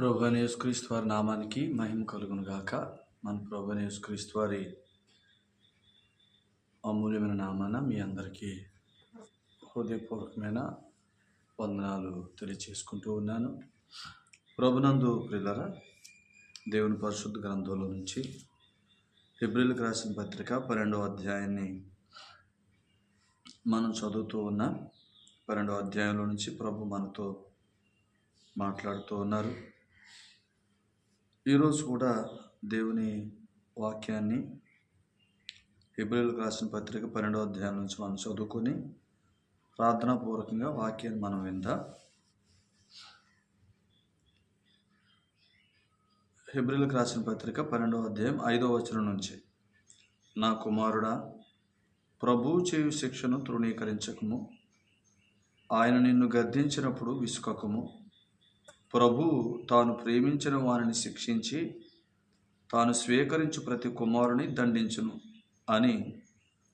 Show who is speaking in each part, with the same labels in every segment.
Speaker 1: ప్రభనేశ్క్రీస్తు వారి నామానికి మహిమ కలుగును గాక. మన ప్రభనేశ్క్రీస్తు వారి అమూల్యమైన నామాన మీ అందరికీ హృదయపూర్వకమైన వందనాలు తెలియచేసుకుంటూ ఉన్నాను. ప్రభునందు ప్రిల్లర దేవుని పరిశుద్ధ గ్రంథంలో నుంచి ఫిబ్రిల్కి రాసిన పత్రిక పన్నెండవ అధ్యాయాన్ని మనం చదువుతూ ఉన్న. పన్నెండవ అధ్యాయంలో నుంచి ప్రభు మనతో మాట్లాడుతూ ఉన్నారు. ఈరోజు కూడా దేవుని వాక్యాన్ని ఫిబ్రిల్కి రాసిన పత్రిక పన్నెండవ అధ్యాయం నుంచి మనం చదువుకొని ప్రార్థనాపూర్వకంగా వాక్యాన్ని మనం విందాం. ఫిబ్రిల్కి రాసిన పత్రిక పన్నెండవ అధ్యాయం ఐదవ వచనం నుంచి. నా కుమారుడా ప్రభు చేయు శిక్షను తృణీకరించకము. ఆయన నిన్ను గద్దించినప్పుడు విసుకకము. ప్రభు తాను ప్రేమించిన వారిని శిక్షించి తాను స్వీకరించు ప్రతి కుమారుని దండించును అని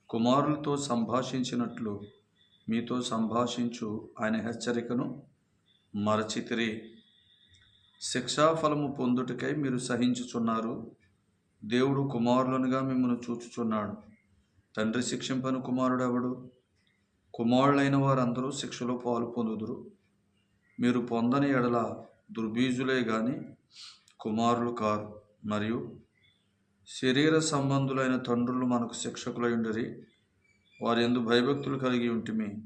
Speaker 1: కుమారులతో సంభాషించినట్లు మీతో సంభాషించు ఆయన హెచ్చరికను మరచితిరి. శిక్షాఫలము పొందుటకై మీరు సహించుచున్నారు. దేవుడు కుమారులనుగా మిమ్మల్ని చూచుచున్నాడు. తండ్రి శిక్షింపను కుమారుడెవడు? కుమారులైన వారందరూ శిక్షలో పాలు పొందుదురు. మీరు పొందని ఎడల దుర్బీజులే గాని కుమారులు కారు. మరియు శరీర సంబంధులైన తండ్రులు మనకు శిక్షకులై ఉండరి వారి ఎందు భయభక్తులు కలిగి ఉంటిమి.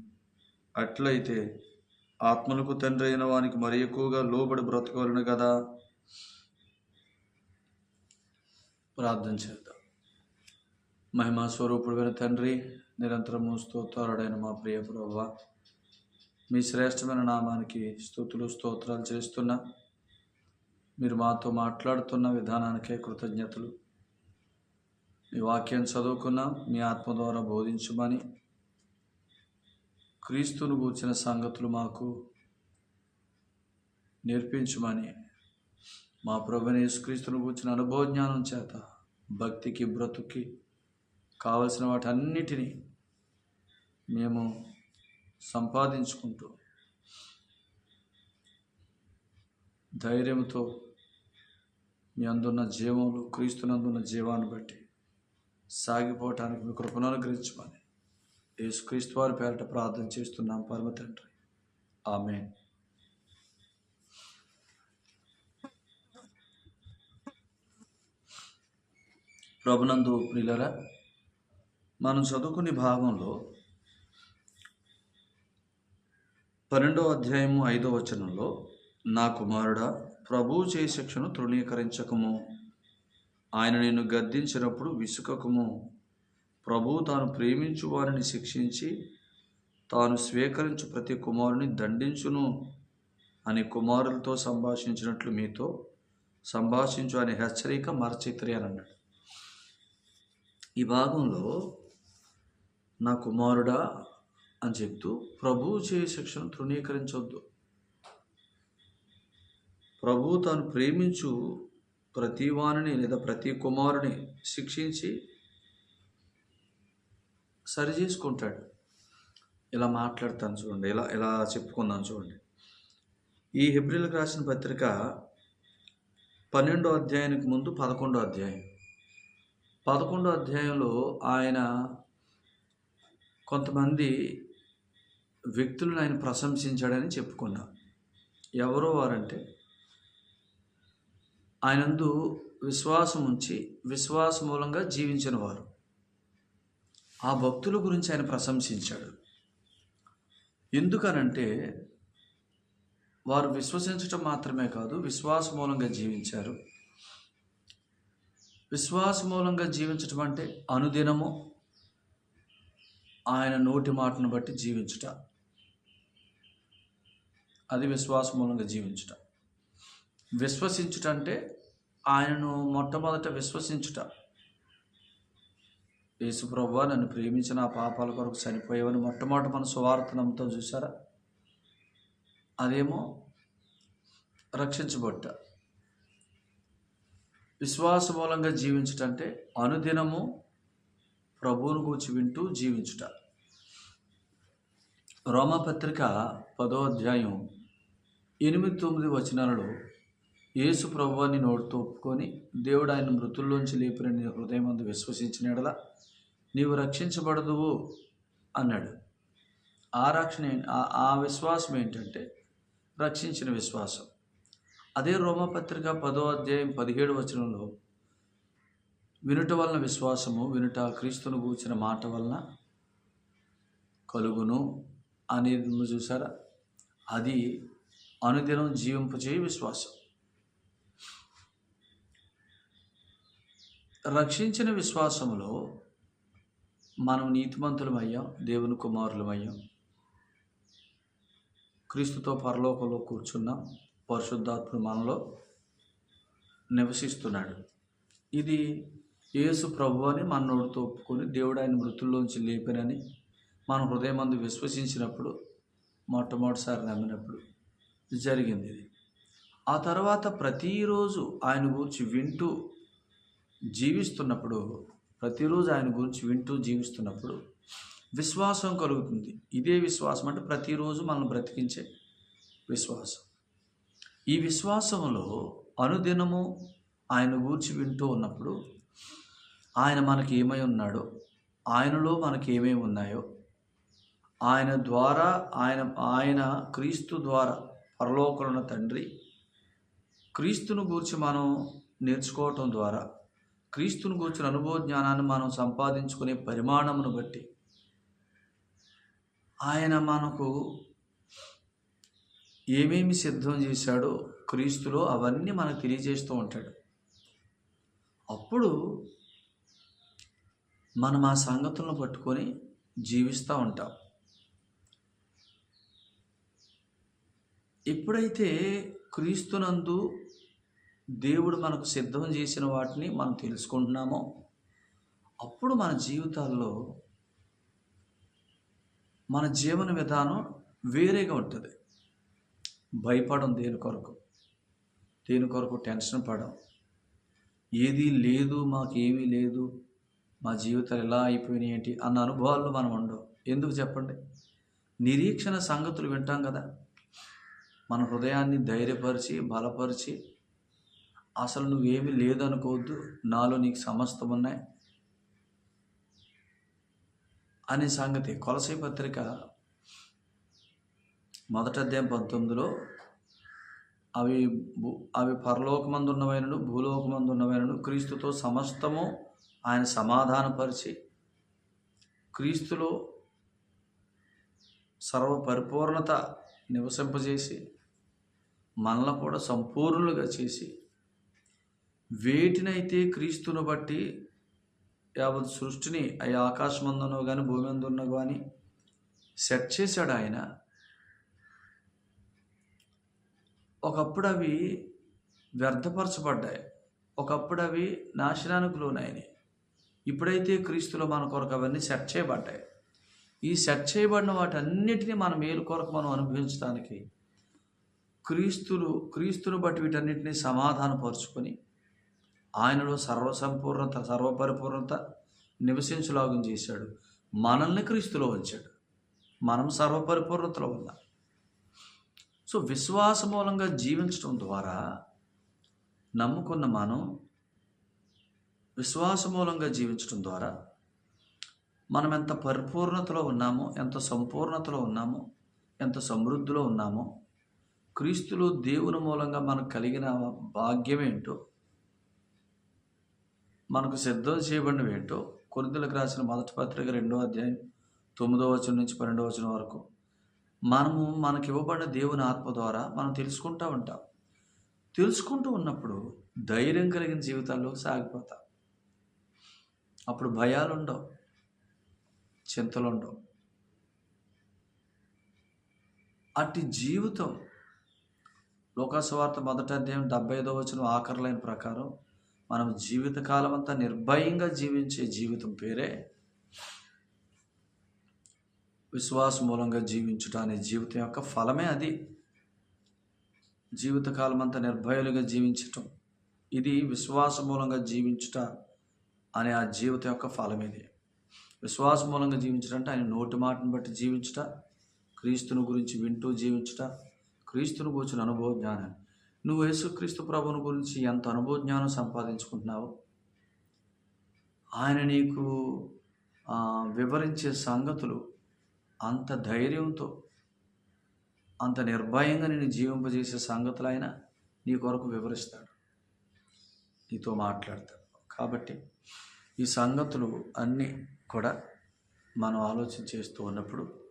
Speaker 1: అట్లయితే ఆత్మలకు తండ్రి అయిన వానికి మరి ఎక్కువగా లోబడి బ్రతకవలను కదా ప్రార్థన చేద్దాం. మహిమా స్వరూపుడైన తండ్రి నిరంతరము స్తోత్రాడైన మా ప్రియ ప్రభావ మీ శ్రేష్టమైన నామానికి స్థుతులు స్తోత్రాలు చేస్తున్నా. మీరు మాతో మాట్లాడుతున్న విధానానికే కృతజ్ఞతలు. మీ వాక్యం చదువుకున్నా మీ ఆత్మ ద్వారా బోధించమని క్రీస్తును కూర్చిన సంగతులు మాకు నేర్పించమని మా ప్రభుని యేసుక్రీస్తును కూర్చిన అనుభవ జ్ఞానం చేత భక్తికి బ్రతుకి కావలసిన వాటన్నిటినీ మేము సంపాదించుకుంటూ ధైర్యంతో మీ అందున్న జీవంలో క్రీస్తునందున్న జీవాన్ని బట్టి సాగిపోవటానికి మీ కృపను అనుగ్రహించమని యేసుక్రీస్తు వారి పేరట ప్రార్థన చేస్తున్నాం. పరమ తండ్రి. ఆమె ప్రభునందు ప్రిలరా మనం చదువుకునే భాగంలో పన్నెండో అధ్యాయము ఐదో వచనంలో నా కుమారుడా ప్రభువు చేయి శిక్షను తృణీకరించకము. ఆయన నిన్ను గద్దించినప్పుడు విసుకకము. ప్రభువు తాను ప్రేమించు వారిని శిక్షించి తాను స్వీకరించు ప్రతి కుమారుని దండించును. అని కుమారులతో సంభాషించినట్లు మీతో సంభాషించు అనే హెచ్చరిక మరచిత్రి అని అన్నాడు. ఈ భాగంలో నా కుమారుడా అని చెప్తూ ప్రభువు చేయ శిక్షను తృణీకరించవద్దు ప్రభువు తాను ప్రేమించు ప్రతి వాణిని లేదా ప్రతి కుమారుని శిక్షించి సరి చేసుకుంటాడు. ఇలా మాట్లాడతాను చూడండి ఇలా ఇలా చెప్పుకుందాం చూడండి. ఈ హిబ్రిల్కి రాసిన పత్రిక పన్నెండో అధ్యాయానికి ముందు పదకొండో అధ్యాయం. పదకొండో అధ్యాయంలో ఆయన కొంతమంది వ్యక్తులను ఆయన ప్రశంసించాడని చెప్పుకున్నా. ఎవరో వారంటే ఆయనందు విశ్వాసం ఉంచి విశ్వాస మూలంగా జీవించిన వారు. ఆ భక్తుల గురించి ఆయన ప్రశంసించాడు. ఎందుకనంటే వారు విశ్వసించటం మాత్రమే కాదు విశ్వాస మూలంగా జీవించారు. విశ్వాస మూలంగా జీవించటం అంటే అనుదినము ఆయన నోటి మాటను బట్టి జీవించుట. అది విశ్వాస మూలంగా జీవించుట. విశ్వసించుట అంటే ఆయనను మొట్టమొదట విశ్వసించుట. యేసుప్రభు నన్ను ప్రేమించిన ఆ పాపాల కొరకు చనిపోయావని మొట్టమొదటి మన సువార్త నమ్ముతాం చూసారా అదేమో రక్షించబడ్డ. విశ్వాస మూలంగా జీవించుట అంటే అనుదినము ప్రభువును కూర్చి వింటూ జీవించుట. రోమపత్రిక పదో అధ్యాయం ఎనిమిది తొమ్మిది వచనాలలో యేసు ప్రభువాన్ని నోటితో ఒప్పుకొని దేవుడు ఆయన మృతుల్లోంచి లేపిన నీ హృదయం అందు విశ్వసించిన ఎడల నీవు రక్షించబడదువు అన్నాడు. ఆ రక్షణ ఆ- విశ్వాసం ఏంటంటే రక్షించిన విశ్వాసం. అదే రోమపత్రిక పదో అధ్యాయం పదిహేడు వచనంలో వినుట వలన విశ్వాసము వినుట క్రీస్తును కూర్చిన మాట వలన కలుగును అనేది చూసారా అది అనుదినం జీవింపచేయ విశ్వాసం. రక్షించిన విశ్వాసములో మనం నీతిమంతులమయ్యాం దేవుని కుమారులమయ్యాం క్రీస్తుతో పరలోకంలో కూర్చున్నాం పరిశుద్ధాత్ముడు మనలో నివసిస్తున్నాడు. ఇది యేసు ప్రభు అని మన నోటితో ఒప్పుకొని దేవుడు ఆయన మృతుల్లోంచి లేపినని మన హృదయం అందు విశ్వసించినప్పుడు మొట్టమొదటిసారి నమ్మినప్పుడు జరిగింది. ఇది ఆ తర్వాత ప్రతిరోజు ఆయన గురించి వింటూ జీవిస్తున్నప్పుడు ప్రతిరోజు ఆయన గురించి వింటూ జీవిస్తున్నప్పుడు విశ్వాసం కలుగుతుంది. ఇదే విశ్వాసం అంటే ప్రతిరోజు మనల్ని బ్రతికించే విశ్వాసం. ఈ విశ్వాసంలో అనుదినము ఆయన గూర్చి వింటూ ఉన్నప్పుడు ఆయన మనకి ఏమై ఉన్నాడో ఆయనలో మనకి ఏమేమి ఉన్నాయో ఆయన ద్వారా ఆయన ఆయన క్రీస్తు ద్వారా పరలోకులున్న తండ్రి క్రీస్తును గూర్చి మనం నేర్చుకోవటం ద్వారా క్రీస్తును గూర్చిన అనుభవ జ్ఞానాన్ని మనం సంపాదించుకునే పరిమాణమును బట్టి ఆయన మనకు ఏమేమి సిద్ధం చేశాడో క్రీస్తులో అవన్నీ మనకు తెలియజేస్తూ ఉంటాడు. అప్పుడు మనం ఆ సంగతులను పట్టుకొని జీవిస్తూ ఉంటాం. ఎప్పుడైతే క్రీస్తునందు దేవుడు మనకు సిద్ధం చేసిన వాటిని మనం తెలుసుకుంటున్నామో అప్పుడు మన జీవితాల్లో మన జీవన విధానం వేరేగా ఉంటుంది. భయపడం దేని కొరకు? దేని కొరకు టెన్షన్ పడం? ఏది లేదు మాకేమీ లేదు మా జీవితాలు ఎలా అయిపోయినాయి ఏంటి అన్న అనుభవాల్లో మనం ఉండవు ఎందుకు చెప్పండి? నిరీక్షణ సంగతులు వింటాం కదా. మన హృదయాన్ని ధైర్యపరిచి బలపరిచి అసలు నువ్వేమీ లేదనుకోవద్దు. నాలో నీకు సమస్తం ఉన్నాయి అనే సంగతి కొలసీ పత్రిక మొదట అధ్యాయం పంతొమ్మిదిలో అవి భూ అవి పరలోకమందు భూలోకమందున్నవైనను భూలోకమందు క్రీస్తుతో సమస్తము ఆయన సమాధానపరిచి క్రీస్తులో సర్వ పరిపూర్ణత నివసింపజేసి మనల్ని కూడా సంపూర్ణులుగా చేసి వేటినైతే క్రీస్తును బట్టి యావత్ సృష్టిని అవి ఆకాశమందునో కానీ భూమి అందునో కానీ సెట్ చేశాడు ఆయన. ఒకప్పుడు అవి వ్యర్థపరచబడ్డాయి. ఒకప్పుడు అవి నాశనానికి లోనైనాయి. ఇప్పుడైతే క్రీస్తులో మన కొరకు అవన్నీ సెట్ చేయబడ్డాయి. ఈ సెట్ చేయబడిన వాటన్నిటిని మన మేలు కొరకు మనం అనుభవించడానికి క్రీస్తులు క్రీస్తును బట్టి వీటన్నిటిని సమాధానపరుచుకొని ఆయనలో సర్వసంపూర్ణత సర్వపరిపూర్ణత నివసించులాగం చేశాడు. మనల్ని క్రీస్తులో ఉంచాడు. మనం సర్వపరిపూర్ణతలో ఉన్నాం. సో విశ్వాస మూలంగా జీవించడం ద్వారా నమ్ముకున్న మనం విశ్వాస మూలంగా జీవించడం ద్వారా మనం ఎంత పరిపూర్ణతలో ఉన్నామో ఎంత సంపూర్ణతలో ఉన్నామో ఎంత సమృద్ధిలో ఉన్నామో క్రీస్తులో దేవుని మూలంగా మనకు కలిగిన భాగ్యం ఏంటో మనకు సిద్ధం చేయబడినవి ఏంటో కొరిందులకు రాసిన మొదటి పత్రిక రెండో అధ్యాయం తొమ్మిదో వచనం నుంచి పన్నెండో వచనం వరకు మనము మనకి ఇవ్వబడిన దేవుని ఆత్మ ద్వారా మనం తెలుసుకుంటూ ఉంటాం. తెలుసుకుంటూ ఉన్నప్పుడు ధైర్యం కలిగిన జీవితాల్లో సాగిపోతాం. అప్పుడు భయాలు ఉండవు చింతలు ఉండవు అట్టి జీవితం లోకాసువార్త మొదటి అధ్యాయం డెబ్బై ఐదో వచ్చిన ఆఖరులైన ప్రకారం మనం జీవితకాలం అంతా నిర్భయంగా జీవించే జీవితం పేరే విశ్వాస మూలంగా జీవించుట అనే జీవితం యొక్క ఫలమే అది. జీవితకాలం అంతా నిర్భయులుగా జీవించటం. ఇది విశ్వాస మూలంగా జీవించుట అనే ఆ జీవితం యొక్క ఫలం ఇది విశ్వాస మూలంగా జీవించడం అంటే ఆయన నోటి మాటను బట్టి జీవించుట క్రీస్తుని గురించి వింటూ జీవించుట క్రీస్తుని కూర్చుని అనుభవ జ్ఞానాన్ని నువ్వు యేసుక్రీస్తు ప్రభుని గురించి ఎంత అనుభవ జ్ఞానం సంపాదించుకుంటున్నావు ఆయన నీకు వివరించే సంగతులు అంత ధైర్యంతో అంత నిర్భయంగా నేను జీవింపజేసే సంగతులు ఆయన నీ కొరకు వివరిస్తాడు. నీతో మాట్లాడతాడు. కాబట్టి ఈ సంగతులు అన్నీ కూడా మనం ఆలోచన చేస్తూ ఉన్నప్పుడు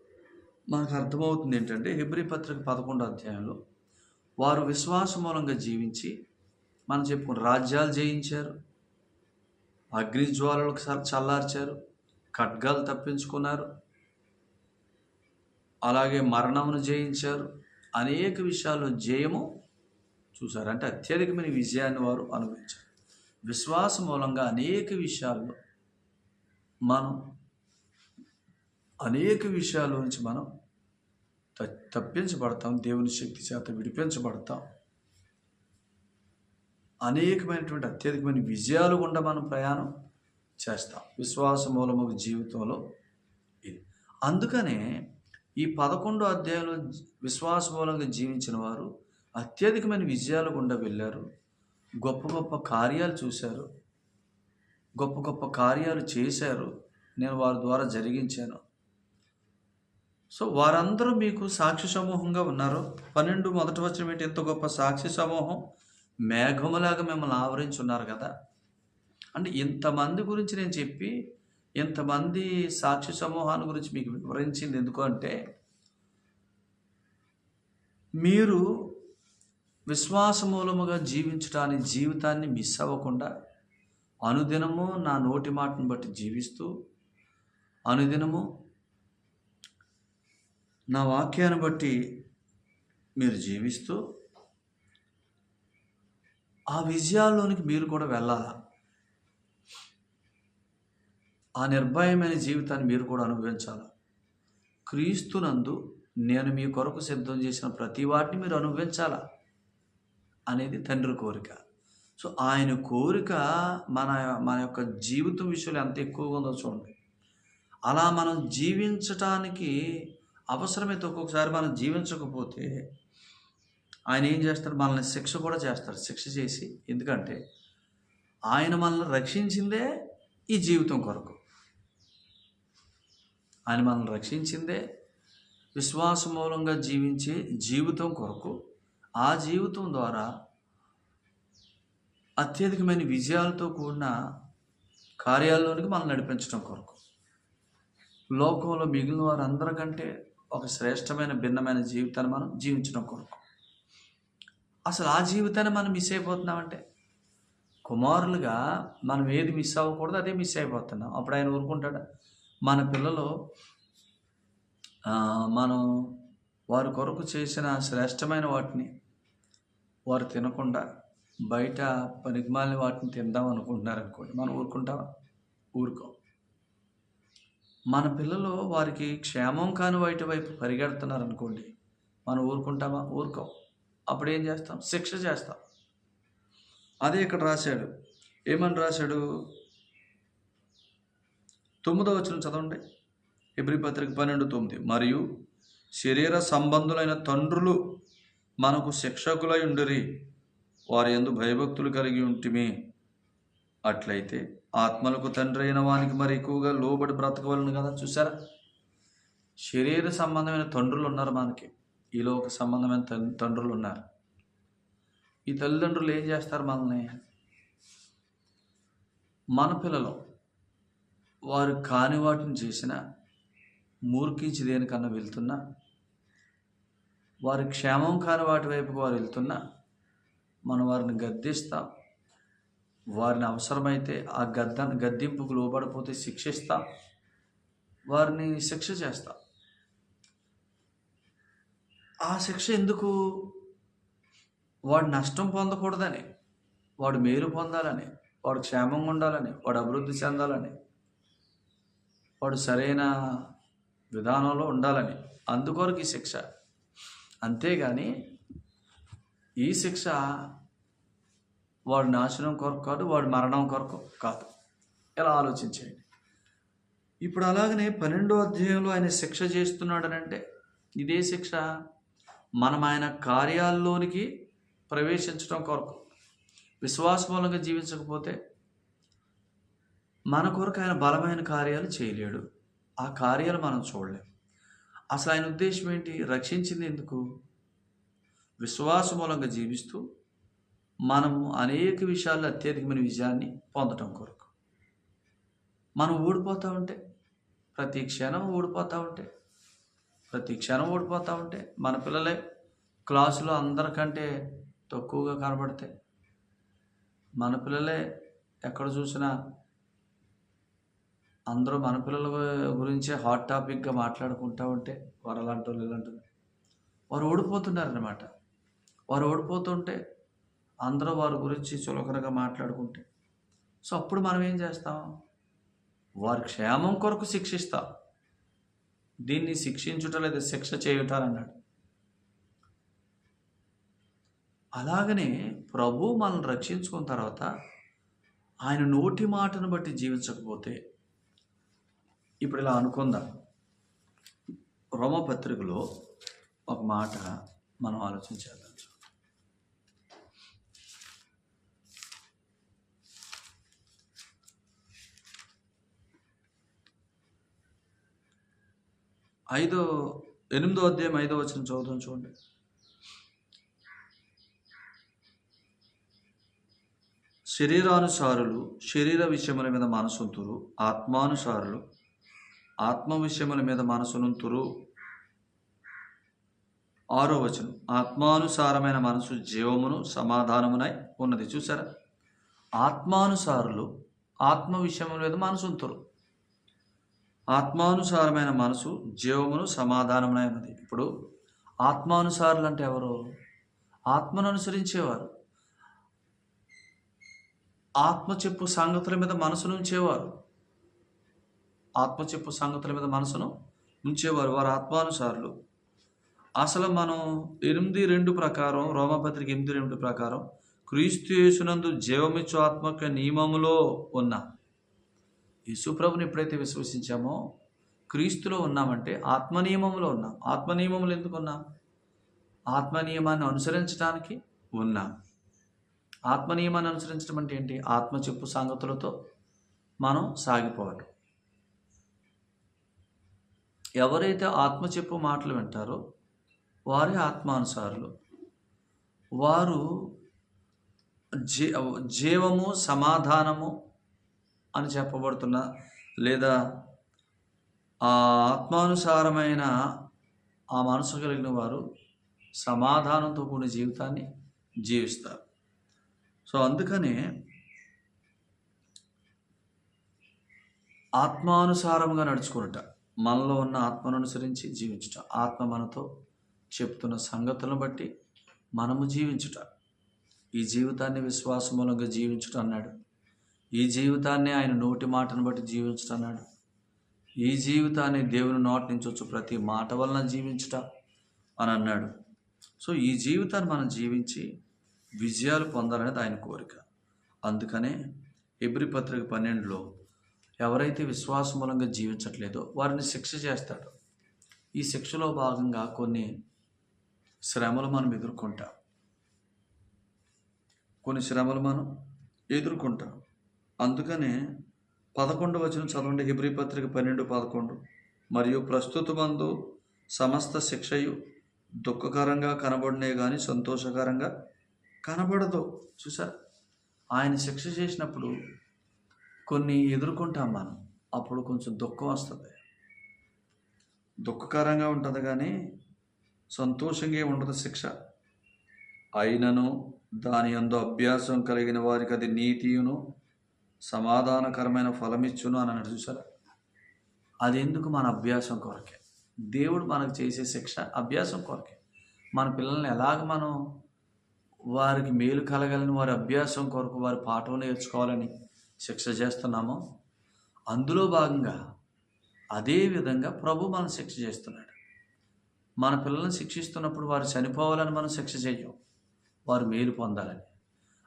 Speaker 1: మనకు అర్థమవుతుంది ఏంటంటే హెబ్రి పత్రిక పదకొండో అధ్యాయంలో వారు విశ్వాస మూలంగా జీవించి మనం చెప్పుకున్న రాజ్యాలు జయించారు. అగ్ని జ్వాలలకు చల్లార్చారు. ఖడ్గాలు తప్పించుకున్నారు. అలాగే మరణమును జయించారు. అనేక విషయాల్లో జయము చూశారు. అంటే అత్యధికమైన విజయాన్ని వారు అనుభవించారు. విశ్వాస మూలంగా అనేక విషయాల్లో మనం అనేక విషయాల నుంచి మనం త- తప్పించబడతాం దేవుని శక్తి చేత విడిపించబడతాం. అనేకమైనటువంటి అత్యధికమైన విజయాలు గుండా మనం ప్రయాణం చేస్తాం. విశ్వాస మూలము జీవితంలో ఇది. అందుకనే ఈ పదకొండో అధ్యాయంలో విశ్వాస మూలంగా జీవించిన వారు అత్యధికమైన విజయాలు గుండా వెళ్ళారు. గొప్ప గొప్ప కార్యాలు చూశారు. గొప్ప గొప్ప కార్యాలు చేశారు. నేను వారి ద్వారా జరిగించాను. సో వారందరూ మీకు సాక్షి సమూహంగా ఉన్నారు. పన్నెండు మొదటి వచ్చిన ఏంటి? ఎంత గొప్ప సాక్షి సమూహం. మేఘములాగా మిమ్మల్ని ఆవరించి ఉన్నారు కదా. అంటే ఇంతమంది గురించి నేను చెప్పి ఇంతమంది సాక్షి సమూహాన్ని గురించి మీకు వివరించింది ఎందుకంటే మీరు మీరు విశ్వాసమూలముగా జీవించడానికి జీవితాన్ని మిస్ అవ్వకుండా అనుదినము నా నోటి మాటను బట్టి జీవిస్తూ అనుదినము నా వాక్యాన్ని బట్టి మీరు జీవిస్తూ ఆ విజయాల్లోనికి మీరు కూడా వెళ్ళాలా? ఆ నిర్భయమైన జీవితాన్ని మీరు కూడా అనుభవించాలి? క్రీస్తునందు నేను మీ కొరకు సిద్ధం చేసిన ప్రతి వాటిని మీరు అనుభవించాలా? అనేది తండ్రి కోరిక. సో ఆయన కోరిక మన మన యొక్క జీవితం విషయంలో ఎంత ఎక్కువగా ఉందో చూడండి. అలా మనం జీవించటానికి అవసరమైతే ఒక్కొక్కసారి మనం జీవించకపోతే ఆయన ఏం చేస్తాడు? మనల్ని శిక్ష కూడా చేస్తాడు. శిక్ష చేసి ఎందుకంటే ఆయన మనల్ని రక్షించిందే ఈ జీవితం కొరకు. ఆయన మనల్ని రక్షించిందే విశ్వాస మూలంగా జీవించే జీవితం కొరకు. ఆ జీవితం ద్వారా అత్యధికమైన విజయాలతో కూడిన కార్యాల్లోనికి మనం నడిపించడం కొరకు. లోకంలో మిగిలిన వారందరికంటే ఒక శ్రేష్టమైన భిన్నమైన జీవితాన్ని మనం జీవించడం కొరకు అసలు ఆ జీవితాన్ని మనం మిస్ అయిపోతున్నామంటే? కుమారులుగా మనం ఏది మిస్ అవ్వకూడదు అదే మిస్ అయిపోతున్నాం. అప్పుడు ఆయన ఊరుకుంటాడా? మన పిల్లలు మనం వారి కొరకు చేసిన శ్రేష్టమైన వాటిని వారు తినకుండా బయట పనికిమాలిన వాటిని తిందాం అనుకుంటున్నారు అనుకోండి మనం ఊరుకుంటామా? ఊరుకోం. మన పిల్లలు వారికి క్షేమం కాని వాటి వైపు పరిగెడుతున్నారు అనుకోండి మనం ఊరుకుంటామా? ఊరుకోం. అప్పుడు ఏం చేస్తాం? శిక్ష చేస్తాం. అదే ఇక్కడ రాశాడు. ఏమని రాశాడు? తొమ్మిదో వచ్చిన చదవండి. ఎబ్రి పత్రిక పన్నెండు తొమ్మిది. మరియు శరీర సంబంధులైన తండ్రులు మనకు శిక్షకులై ఉండిరి వారి ఎందు భయభక్తులు కలిగి ఉంటిమి. అట్లయితే ఆత్మలకు తండ్రి అయిన వానికి మరి ఎక్కువగా లోబడి బ్రతకవలను కదా చూసారా? శరీర సంబంధమైన తండ్రులు ఉన్నారు మనకి. ఈ లోక సంబంధమైన తండ్రులు ఉన్నారు. ఈ తల్లిదండ్రులు ఏం చేస్తారు మనల్ని? మన పిల్లలు వారు కాని వాటిని చేసిన మూర్ఖించి దేనికన్నా వెళ్తున్నా వారి క్షేమం కాని వాటి వైపుకు వారు వెళ్తున్నా మనం వారిని గద్దిస్తాం. వారిని అవసరమైతే ఆ గద్ద గద్దింపుకు లోబడిపోతే శిక్షిస్తా. వారిని శిక్ష చేస్తా. ఆ శిక్ష ఎందుకు? వాడు నష్టం పొందకూడదని వాడు మేలు పొందాలని వాడు క్షేమంగా ఉండాలని వాడు అభివృద్ధి చెందాలని వాడు సరైన విధానంలో ఉండాలని అందుకొరకు ఈ శిక్ష. అంతేగాని ఈ శిక్ష వాడు నాశనం కొరకు కాదు వాడు మరణం కొరకు కాదు. ఇలా ఆలోచించేయండి ఇప్పుడు అలాగనే పన్నెండో అధ్యాయంలో ఆయన శిక్ష చేస్తున్నాడనంటే ఇదే శిక్ష మనం ఆయన కార్యాల్లోనికి ప్రవేశించడం కొరకు విశ్వాసమూలంగా జీవించకపోతే మన కొరకు ఆయన బలమైన కార్యాలు చేయలేడు. ఆ కార్యాలు మనం చూడలేం. అసలు ఆయన ఉద్దేశం ఏంటి? రక్షించింది ఎందుకు? విశ్వాసమూలంగా జీవిస్తూ మనము అనేక విషయాల్లో అత్యధికమైన విజయాన్ని పొందటం కొరకు. మనం ఓడిపోతూ ఉంటే ప్రతి క్షణం ఓడిపోతూ ఉంటే ప్రతి క్షణం ఓడిపోతూ ఉంటే మన పిల్లలే క్లాసులో అందరికంటే తక్కువగా కనబడితే మన పిల్లలే ఎక్కడ చూసినా అందరూ మన పిల్లల గురించే హాట్ టాపిక్గా మాట్లాడుకుంటూ ఉంటే వారు అలాంటి వాళ్ళు ఇలాంటి వారు ఓడిపోతున్నారనమాట వారు ఓడిపోతుంటే అందరూ వారి గురించి చులకనగా మాట్లాడుకుంటే. సో అప్పుడు మనం ఏం చేస్తాం? వారి క్షేమం కొరకు శిక్షిస్తాం. దీన్ని శిక్షించుట లేదా శిక్ష చేయుట అన్నాడు. అలాగనే ప్రభు మనల్ని రక్షించుకున్న తర్వాత ఆయన నోటి మాటను బట్టి జీవించకపోతే ఇప్పుడు ఇలా అనుకుందాం. రోమపత్రికలో ఒక మాట మనం ఆలోచించాలి. ఐదో ఎనిమిదో అధ్యాయం ఐదో వచ్చిన చదువుతాం చూడండి. శరీరానుసారులు శరీర విషయముల మీద మనసుంతురు ఆత్మానుసారులు ఆత్మ విషయముల మీద మనసునుంతురు. ఆరో వచనం ఆత్మానుసారమైన మనసు జీవమును సమాధానమునై ఉన్నది చూసారా? ఆత్మానుసారులు ఆత్మ విషయముల మీద మనసుంతురు. ఆత్మానుసారమైన మనసు జీవమును సమాధానమైనది ఇప్పుడు ఆత్మానుసారులు అంటే ఎవరు? ఆత్మను అనుసరించేవారు ఆత్మ చెప్పు సంగతుల మీద మనసును ఉంచేవారు. ఆత్మ చెప్పు సంగతుల మీద మనసును ఉంచేవారు. వారు ఆత్మానుసారులు. అసలు మనం ఎనిమిది రెండు ప్రకారం రోమపత్రిక ఎనిమిది రెండు ప్రకారం క్రీస్తు యేసునందు జీవమిచ్చు ఆత్మక నియమములో ఉన్న యేసుప్రభుని ఎప్పుడైతే విశ్వసించామో క్రీస్తులో ఉన్నామంటే ఆత్మ నియమంలో ఉన్నాం. ఆత్మనియమంలో ఎందుకు ఉన్నాం? ఆత్మ నియమాన్ని అనుసరించడానికి ఉన్నాం. ఆత్మనియమాన్ని అనుసరించడం అంటే ఏంటి? ఆత్మ చెప్పు సంగతులతో మనం సాగిపోవాలి. ఎవరైతే ఆత్మ చెప్పు మాటలు వింటారో వారి ఆత్మానుసారులు వారు జీ జీవము సమాధానము అని చెప్పబడుతున్న లేదా ఆ ఆత్మానుసారమైన ఆ మనసు కలిగిన వారు సమాధానంతో కూడిన జీవితాన్ని జీవిస్తారు. సో అందుకనే ఆత్మానుసారంగా నడుచుకునుట మనలో ఉన్న ఆత్మను అనుసరించి జీవించుట ఆత్మ మనతో చెప్తున్న సంగతులను బట్టి మనము జీవించుట ఈ జీవితాన్ని విశ్వాస మూలంగా జీవించుట అన్నాడు. ఈ జీవితాన్ని ఆయన నోటి మాటను బట్టి జీవించటన్నాడు. ఈ జీవితాన్ని దేవుని నోటి నుంచి వచ్చు ప్రతి మాట వలన జీవించుట అని అన్నాడు. సో ఈ జీవితాన్ని మనం జీవించి విజయాలు పొందాలనేది ఆయన కోరిక. అందుకనే ఎబ్రి పత్రిక పన్నెండులో ఎవరైతే విశ్వాస మూలంగా జీవించట్లేదో వారిని శిక్ష చేస్తాడు. ఈ శిక్షలో భాగంగా కొన్ని శ్రమలు మనం ఎదుర్కొంటాం. కొన్ని శ్రమలు మనం ఎదుర్కొంటాం. అందుకనే పదకొండు వచనం చదవండి. హిబ్రి పత్రిక పన్నెండు పదకొండు. మరియు ప్రస్తుతమందు సమస్త శిక్షయు దుఃఖకరంగా కనబడినే కానీ సంతోషకరంగా కనబడదు. చూసారు ఆయన శిక్ష చేసినప్పుడు కొన్ని ఎదుర్కొంటాం మనం. అప్పుడు కొంచెం దుఃఖం వస్తుంది. దుఃఖకరంగా ఉంటుంది కానీ సంతోషంగా ఉండదు శిక్ష. అయినను దాని అందు అభ్యాసం కలిగిన వారికి అది నీతియును సమాధానకరమైన ఫలమిచ్చును అని అన్నట్టు చూసారా? అది ఎందుకు మన అభ్యాసం కొరకే? దేవుడు మనకు చేసే శిక్ష అభ్యాసం కొరకే. మన పిల్లల్ని ఎలాగ మనం వారికి మేలు కలగలని వారి అభ్యాసం కొరకు వారి పాఠం నేర్చుకోవాలని శిక్ష చేస్తున్నామో అందులో భాగంగా అదే విధంగా ప్రభు మనం శిక్ష చేస్తున్నాడు. మన పిల్లల్ని శిక్షిస్తున్నప్పుడు వారు చనిపోవాలని మనం శిక్ష చేయం వారు మేలు పొందాలని.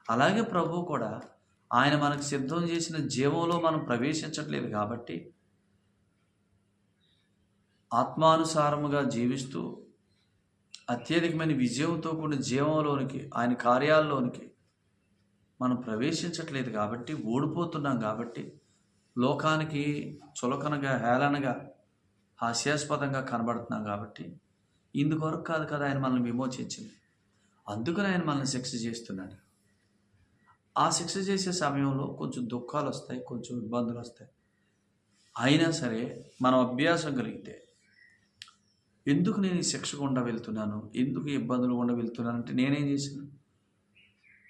Speaker 1: అలాగే ప్రభు కూడా ఆయన మనకు సిద్ధం చేసిన జీవంలో మనం ప్రవేశించట్లేదు కాబట్టి ఆత్మానుసారముగా జీవిస్తూ అత్యధికమైన విజయంతో కూడిన జీవంలోనికి ఆయన కార్యాల్లోనికి మనం ప్రవేశించట్లేదు కాబట్టి ఓడిపోతున్నాం కాబట్టి లోకానికి చులకనగా హేళనగా హాస్యాస్పదంగా కనబడుతున్నాం కాబట్టి ఇందుకొరకు కాదు కదా ఆయన మనల్ని విమోచించింది. అందుకని ఆయన మనల్ని శిక్ష చేస్తున్నాడు. ఆ శిక్ష చేసే సమయంలో కొంచెం దుఃఖాలు వస్తాయి కొంచెం ఇబ్బందులు వస్తాయి. అయినా సరే మనం అభ్యాసం కలిగితే ఎందుకు నేను ఈ శిక్ష గుండా వెళ్తున్నాను? ఎందుకు ఇబ్బందులు గుండా వెళ్తున్నాను? అంటే నేనేం చేశాను?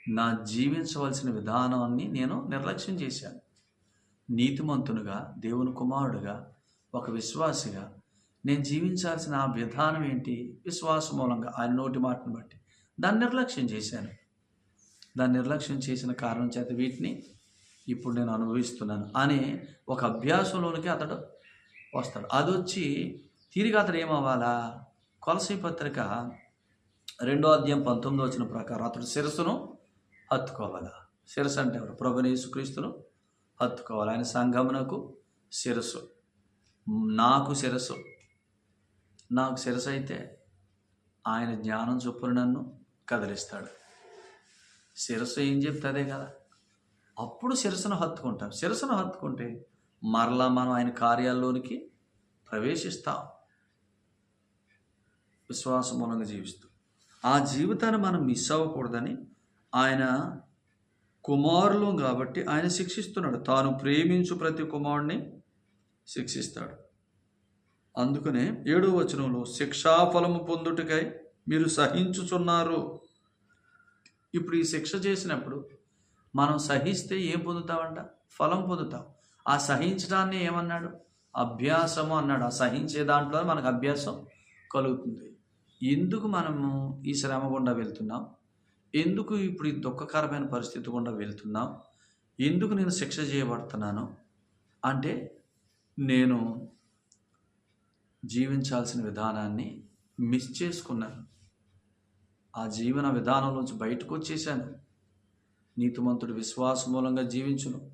Speaker 1: నా జీవించవలసిన విధానాన్ని నేను నిర్లక్ష్యం చేశాను. నీతిమంతునిగా దేవుని కుమారుడుగా ఒక విశ్వాసిగా నేను జీవించాల్సిన ఆ విధానం ఏంటి? విశ్వాస మూలంగా ఆయన నోటి మాటను బట్టి. దాన్ని నిర్లక్ష్యం చేశాను. దాన్ని నిర్లక్ష్యం చేసిన కారణం చేత వీటిని ఇప్పుడు నేను అనుభవిస్తున్నాను అని ఒక అభ్యాసంలోనికి అతడు వస్తాడు. అది వచ్చి తిరిగి అతడు ఏమవ్వాలా? కొలసీ పత్రిక రెండో అధ్యాయం పంతొమ్మిదో వచ్చిన ప్రకారం అతడు శిరస్సును హత్తుకోవాలా? శిరస్సు అంటే ఎవరు? ప్రభుని యేసుక్రీస్తును హత్తుకోవాలి? ఆయన సంఘమునకు శిరస్సు. నాకు శిరస్సు. నాకు శిరస్సు అయితే ఆయన జ్ఞానం చొప్పున నన్ను కదిలిస్తాడు. శిరస్సు ఏం చెప్తుందే కదా. అప్పుడు శిరస్సును హత్తుకుంటాం. శిరస్సును హత్తుకుంటే మరలా మనం ఆయన కార్యాల్లోనికి ప్రవేశిస్తాం. విశ్వాస మూలంగా జీవిస్తూ. ఆ జీవితాన్ని మనం మిస్ అవ్వకూడదని ఆయన కుమారులు కాబట్టి ఆయన శిక్షిస్తున్నాడు. తాను ప్రేమించు ప్రతి కుమారుడిని శిక్షిస్తాడు. అందుకనే ఏడో వచనంలో శిక్షాఫలము పొందుటకై మీరు సహించుచున్నారు. ఇప్పుడు ఈ శిక్ష చేసినప్పుడు మనం సహిస్తే ఏం పొందుతామంట ఫలం పొందుతాం. ఆ సహించడాన్ని ఏమన్నాడు? అభ్యాసము అన్నాడు. ఆ సహించే దాంట్లో మనకు అభ్యాసం కలుగుతుంది. ఎందుకు మనము ఈ శ్రమ గుండా వెళ్తున్నాం? ఎందుకు ఇప్పుడు ఈ దుఃఖకరమైన పరిస్థితి గుండా వెళ్తున్నాం? ఎందుకు నేను శిక్ష చేయబడుతున్నాను? అంటే నేను జీవించాల్సిన విధానాన్ని మిస్ చేసుకున్నాను. ఆ జీవన విధానం నుంచి బయటకు వచ్చేసాను నీతిమంతుడు విశ్వాస మూలంగా జీవించును.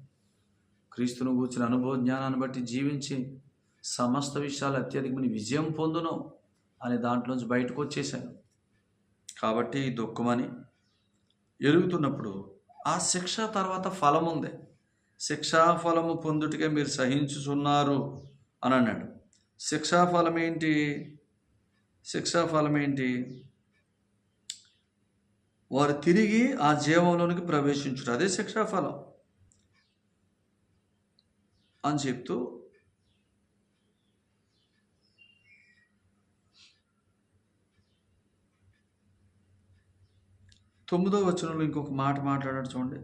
Speaker 1: క్రీస్తును కూర్చుని అనుభవ జ్ఞానాన్ని బట్టి జీవించి సమస్త విషయాలు అత్యధికమైన విజయం పొందును అనే దాంట్లోంచి బయటకు వచ్చేసాను కాబట్టి దుఃఖమని ఎరుగుతున్నప్పుడు ఆ శిక్ష తర్వాత ఫలం ఉంది. శిక్షా ఫలము మీరు సహించుచున్నారు అని అన్నాడు. శిక్షా ఫలం ఏంటి శిక్షా ఫలం ఏంటి వారు తిరిగి ఆ జీవంలోనికి ప్రవేశించుట. అదే శిక్షాఫలం అని చెప్తూ తొమ్మిదో వచనంలో ఇంకొక మాట మాట్లాడాడు చూడండి.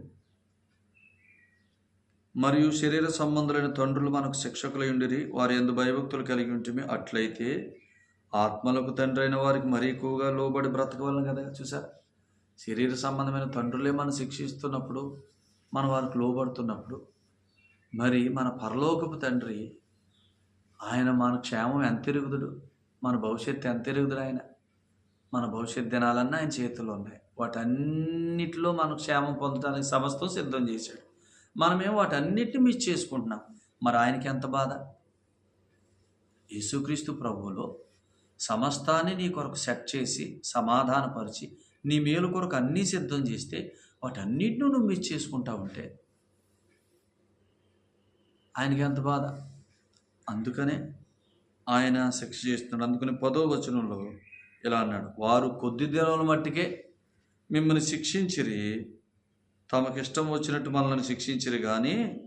Speaker 1: మరియు శరీర సంబంధులైన తండ్రులు మనకు శిక్షకులై ఉండిరి. వారి ఎందు భయభక్తులు కలిగి ఉంటుంది అట్లయితే ఆత్మలకు తండ్రి అయిన వారికి మరీ ఎక్కువగా లోబడి బ్రతకవలను కదా చూసారు శరీర సంబంధమైన తండ్రులే మనం శిక్షిస్తున్నప్పుడు మన వారికి లోబడుతున్నప్పుడు మరి మన పరలోకపు తండ్రి ఆయన మన క్షేమం ఎంత ఎరుగుదుడు? మన భవిష్యత్తు ఎంత ఎరుగుదుడు ఆయన? మన భవిష్యత్ దినాలన్నీ ఆయన చేతుల్లో ఉన్నాయి. వాటన్నిటిలో మన క్షేమం పొందడానికి సమస్తం సిద్ధం చేశాడు. మనమేం వాటన్నిటిని మిస్ చేసుకుంటున్నాం. మరి ఆయనకి ఎంత బాధ? యేసుక్రీస్తు ప్రభువులో సమస్తాన్ని నీ కొరకు సెట్ చేసి సమాధానపరిచి నీ మేలు కొరకు అన్నీ సిద్ధం చేస్తే వాటన్నిటిని నువ్వు మిస్ చేసుకుంటా ఉంటే ఆయనకి ఎంత బాధ? అందుకనే ఆయన శిక్ష చేస్తున్నాడు. అందుకని పదో వచనంలో ఇలా అన్నాడు. వారు కొద్ది దినాల మట్టికే మిమ్మల్ని శిక్షించిరి. తమకిష్టం వచ్చినట్టు మనల్ని శిక్షించిరి. కానీ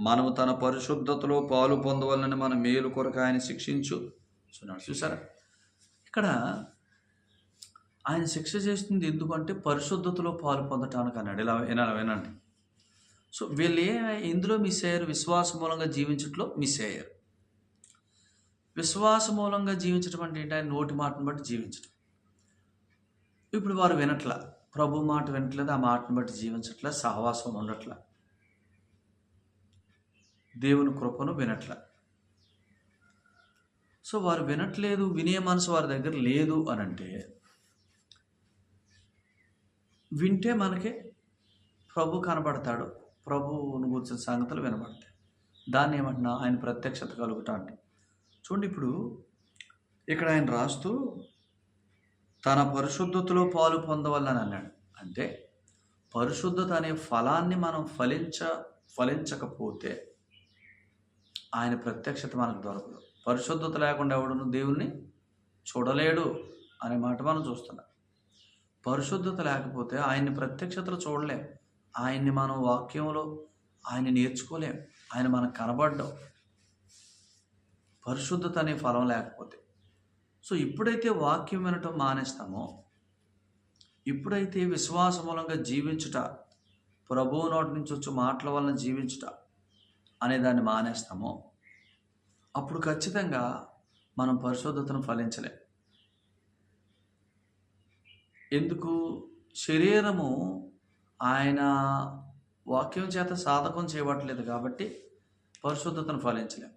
Speaker 1: మనము తన పరిశుద్ధతలో పాలు పొందవాలని మన మేలు కొరకు ఆయన శిక్షించు. చూసారా? ఇక్కడ ఆయన శిక్ష చేస్తుంది ఎందుకంటే పరిశుద్ధతలో పాలు పొందటానికి అన్నాడు. ఇలా వినాలి వినండి సో వీళ్ళు ఏ ఎందులో మిస్ అయ్యారు? విశ్వాస మూలంగా జీవించట్లో మిస్ అయ్యారు. విశ్వాస మూలంగా జీవించడం అంటే ఏంటి? ఆయన నోటి మాటను బట్టి జీవించడం ఇప్పుడు వారు వినట్ల. ప్రభు మాట వినట్లేదు ఆ మాటను బట్టి జీవించట్ల సహవాసం ఉండట్ల. దేవుని కృపను వినట్ల. సో వారు వినట్లేదు వినే మనసు వారి దగ్గర లేదు అని అంటే వింటే మనకి ప్రభు కనబడతాడు. ప్రభువును గురించిన సంగతులు వినబడతాయి. దాన్ని ఏమంటున్నా? ఆయన ప్రత్యక్షత కలుగుతా అంటే. చూడండి ఇప్పుడు ఇక్కడ ఆయన రాస్తూ తన పరిశుద్ధతలో పాలు పొందవాలని అన్నాడు. అంటే పరిశుద్ధత అనే ఫలాన్ని మనం ఫలించ ఫలించకపోతే ఆయన ప్రత్యక్షత మనకు దొరకదు. పరిశుద్ధత లేకుండా ఎవడును? దేవుణ్ణి చూడలేడు అనే మాట మనం చూస్తున్నాం. పరిశుద్ధత లేకపోతే ఆయన్ని ప్రత్యక్షతలు చూడలేం. ఆయన్ని మనం వాక్యంలో ఆయన నేర్చుకోలేం. ఆయన మనకు కనబడ్డం. పరిశుద్ధత అనే ఫలం లేకపోతే. సో ఇప్పుడైతే వాక్యం వినటం మానేస్తామో? ఇప్పుడైతే విశ్వాస మూలంగా జీవించుట ప్రభువు నోటి నుంచి వచ్చే మాటల వలన జీవించుట అనే దాన్ని మానేస్తామో? అప్పుడు ఖచ్చితంగా మనం పరిశుద్ధతను ఫలించలేం. ఎందుకు? శరీరము ఆయన వాక్యం చేత సాధకం చేయబట్టలేదు కాబట్టి పరిశుద్ధతను ఫలించలేం.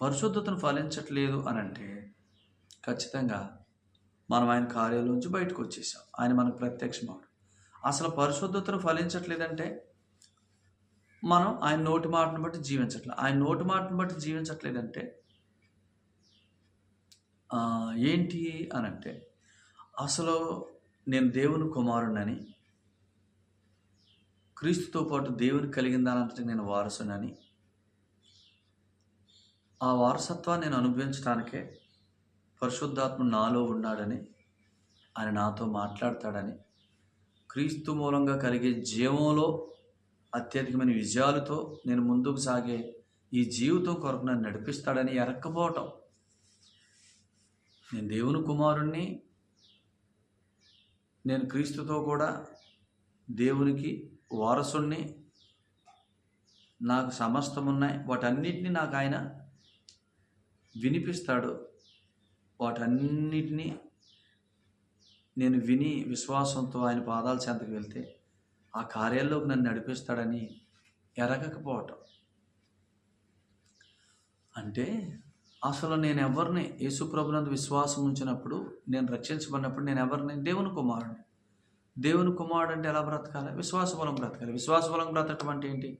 Speaker 1: పరిశుద్ధతను ఫలించట్లేదు అని అంటే ఖచ్చితంగా మనం ఆయన కార్యాల నుంచి బయటకు వచ్చేసాం. ఆయన మనకు ప్రత్యక్షమవుడు. అసలు పరిశుద్ధతను ఫలించట్లేదంటే మనం ఆయన నోటి మాటను బట్టి జీవించట్లేదు ఆయన నోటి మాటను బట్టి జీవించట్లేదంటే ఏంటి అని అంటే అసలు నేను దేవుని కుమారుణ్ణని క్రీస్తుతో పాటు దేవుని కలిగిన దానంతటి నేను వారసునని ఆ వారసత్వాన్ని నేను అనుభవించడానికే పరిశుద్ధాత్మ నాలో ఉన్నాడని ఆయన నాతో మాట్లాడతాడని క్రీస్తు మూలంగా కలిగే జీవంలో అత్యధికమైన విజయాలతో నేను ముందుకు సాగే ఈ జీవితం కొరకు నన్ను నడిపిస్తాడని ఎరక్కపోవటం. నేను దేవుని కుమారుణ్ణి నేను క్రీస్తుతో కూడా దేవునికి వారసుణ్ణి నాకు సమస్తం ఉన్నాయి వాటన్నిటిని నాకు ఆయన వినిపిస్తాడు. వాటన్నిటినీ నేను విని విశ్వాసంతో ఆయన పాదాల చెంతకు వెళ్తే ఆ కార్యాల్లోకి నన్ను నడిపిస్తాడని ఎరగకపోవటం. అంటే అసలు నేను ఎవరిని యేసుప్రభునందు విశ్వాసం ఉంచినప్పుడు నేను రక్షించబడినప్పుడు నేను ఎవరిని? దేవుని కుమారుడిని దేవుని కుమారుడు అంటే ఎలా బ్రతకాలి? విశ్వాస బలం బ్రతకాలి. విశ్వాస బలం బ్రతకటం అంటే ఏంటి?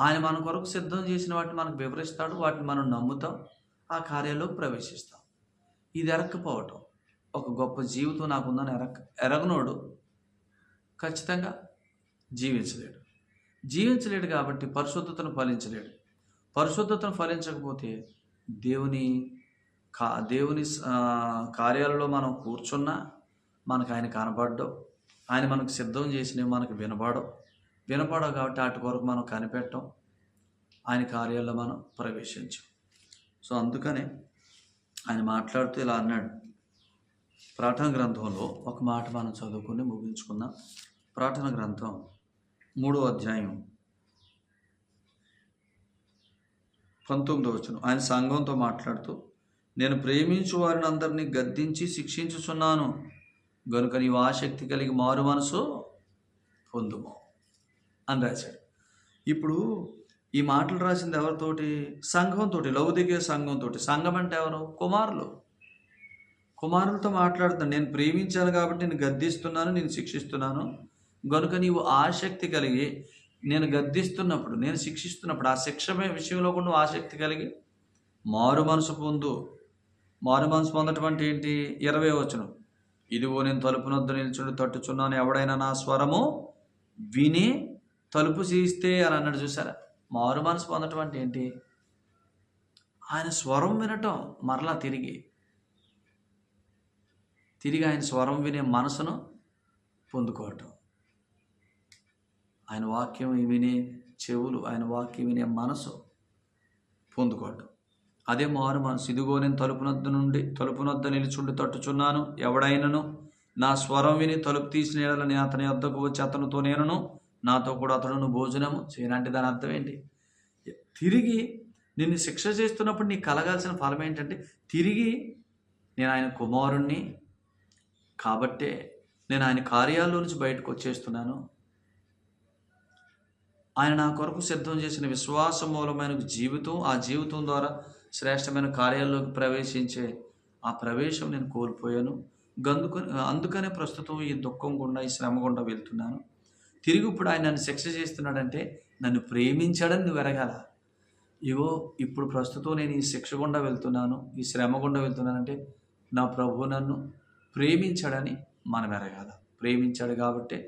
Speaker 1: ఆయన మన కొరకు సిద్ధం చేసిన వాటిని మనకు వివరిస్తాడు వాటిని మనం నమ్ముతాం ఆ కార్యాలకు ప్రవేశిస్తాం. ఇది ఎరక్కపోవటం. ఒక గొప్ప జీవితం నాకుందని ఎరక్ ఎరగనోడు ఖచ్చితంగా జీవించలేడు. జీవించలేడు కాబట్టి పరిశుద్ధతను ఫలించలేడు. పరిశుద్ధతను ఫలించకపోతే దేవుని కా దేవుని కార్యాలలో మనం కూర్చున్నా మనకు ఆయన కనపడ్డం ఆయన మనకు సిద్ధం చేసినవి మనకు వినపడవు వినపడవు కాబట్టి వాటి కొరకు మనం కనిపెట్టం. ఆయన కార్యాల్లో మనం ప్రవేశించాం. సో అందుకనే ఆయన మాట్లాడుతూ ఇలా అన్నాడు. ప్రార్థన గ్రంథంలో ఒక మాట మనం చదువుకుని ముగించుకుందాం. ప్రార్థన గ్రంథం మూడో అధ్యాయం పంతొమ్మిదో వచ్చును ఆయన సంఘంతో మాట్లాడుతూ నేను ప్రేమించు వారిని అందరినీ గద్దించి శిక్షించుచున్నాను. గనుక నీవు ఆసక్తి కలిగి మారు మనసు పొందుము. అని రాశాడు. ఇప్పుడు ఈ మాటలు రాసింది ఎవరితోటి? సంఘంతో లౌదికే సంఘంతో సంఘం అంటే ఎవరు? కుమారులు. కుమారులతో మాట్లాడుతాను నేను ప్రేమించాను కాబట్టి నేను గద్దిస్తున్నాను నేను శిక్షిస్తున్నాను. గనుక నీవు ఆసక్తి కలిగి నేను గద్దిస్తున్నప్పుడు నేను శిక్షిస్తున్నప్పుడు ఆ శిక్ష విషయంలో కూడా నువ్వు ఆసక్తి కలిగి మారు మనసు పొందు. మారు మనసు పొందటం అంటే ఏంటి? ఇరవై వచనం. ఇదిగో నేను తలుపునొద్దు నిల్చుండి తట్టుచున్నాను ఎవడైనా నా స్వరము విని తలుపు తీస్తే అని అన్నాడు చూసారా? మారు మనసు పొందటం అంటే ఏంటి? ఆయన స్వరం వినటం మరలా తిరిగి. తిరిగి ఆయన స్వరం వినే మనసును పొందుకోవటం. ఆయన వాక్యం వినే చెవులు ఆయన వాక్యం వినే మనసు పొందుకోవటం. అదే మారు మనసు ఇదిగో నేను తలుపునొద్ద నుండి తలుపునొద్ద నిలుచుండి తట్టుచున్నాను. ఎవడైనను నా స్వరం విని తలుపు తీసిన నేను అతని వద్దకు వచ్చి అతనితో నేనును నాతో కూడా అతడును భోజనము చేయనంటే దాని అర్థం ఏంటి? తిరిగి నిన్ను శిక్ష చేస్తున్నప్పుడు నీకు కలగాల్సిన ఫలం ఏంటంటే తిరిగి నేను ఆయన కుమారుణ్ణి కాబట్టే నేను ఆయన కార్యాల్లో నుంచి బయటకు వచ్చేస్తున్నాను. ఆయన నా కొరకు సిద్ధం చేసిన విశ్వాస మూలమైన జీవితం ఆ జీవితం ద్వారా శ్రేష్టమైన కార్యాల్లోకి ప్రవేశించే ఆ ప్రవేశం నేను కోల్పోయాను. గందుకు అందుకనే ప్రస్తుతం ఈ దుఃఖం గుండా ఈ శ్రమ గుండా వెళ్తున్నాను. తిరిగి ఇప్పుడు ఆయన నన్ను శిక్ష చేస్తున్నాడంటే నన్ను ప్రేమించాడని నువ్వు ఎరగాల. ఇగో ఇప్పుడు ప్రస్తుతం నేను ఈ శిక్ష గుండా వెళ్తున్నాను ఈ శ్రమ గుండా వెళ్తున్నానంటే నా ప్రభు నన్ను ప్రేమించాడని మనం ఎరగాల. ప్రేమించాడు కాబట్టే